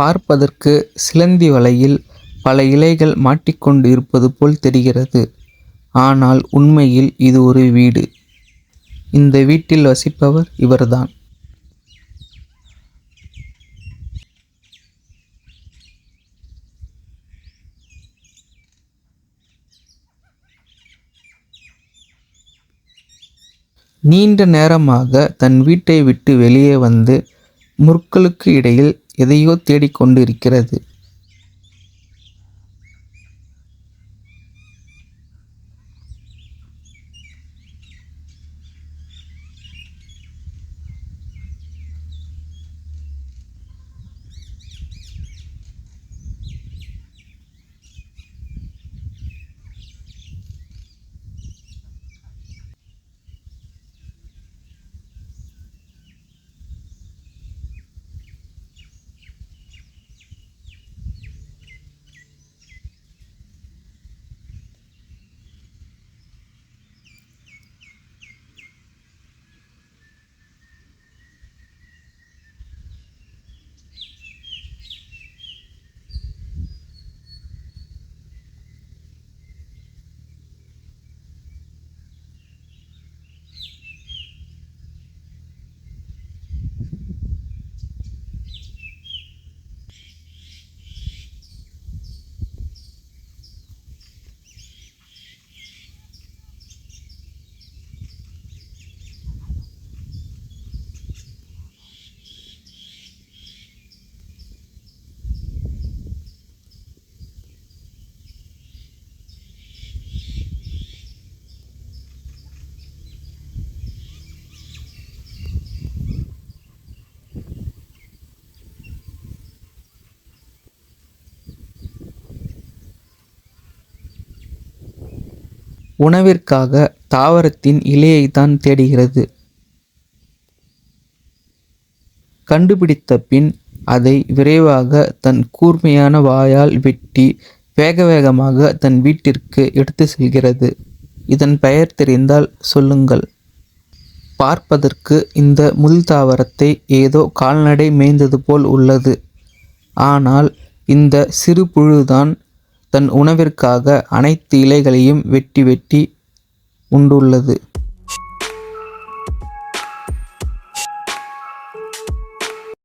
பார்ப்பதற்கு சிலந்தி வலையில் பல இலைகள் மாட்டிக்கொண்டு இருப்பது போல் தெரிகிறது. ஆனால் உண்மையில் இது ஒரு வீடு. இந்த வீட்டில் வசிப்பவர் இவர்தான். நீண்ட நேரமாக தன் வீட்டை விட்டு வெளியே வந்து முற்களுக்கு இடையில் எதையோ தேடிக்கொண்டு இருக்கிறது உணவிற்காக தாவரத்தின் இலையை தான் தேடுகிறது. கண்டுபிடித்த பின் அதை விரைவாக தன் கூர்மையான வாயால் வெட்டி வேக வேகமாக தன் வீட்டிற்கு எடுத்து செல்கிறது. இதன் பெயர் தெரிந்தால் சொல்லுங்கள். பார்ப்பதற்கு இந்த முள் தாவரத்தை ஏதோ கால்நடை மேய்ந்தது போல் உள்ளது. ஆனால் இந்த சிறு புழுதான் தன் உணவிற்காக அனைத்து இலைகளையும் வெட்டி வெட்டி உண்டுள்ளது.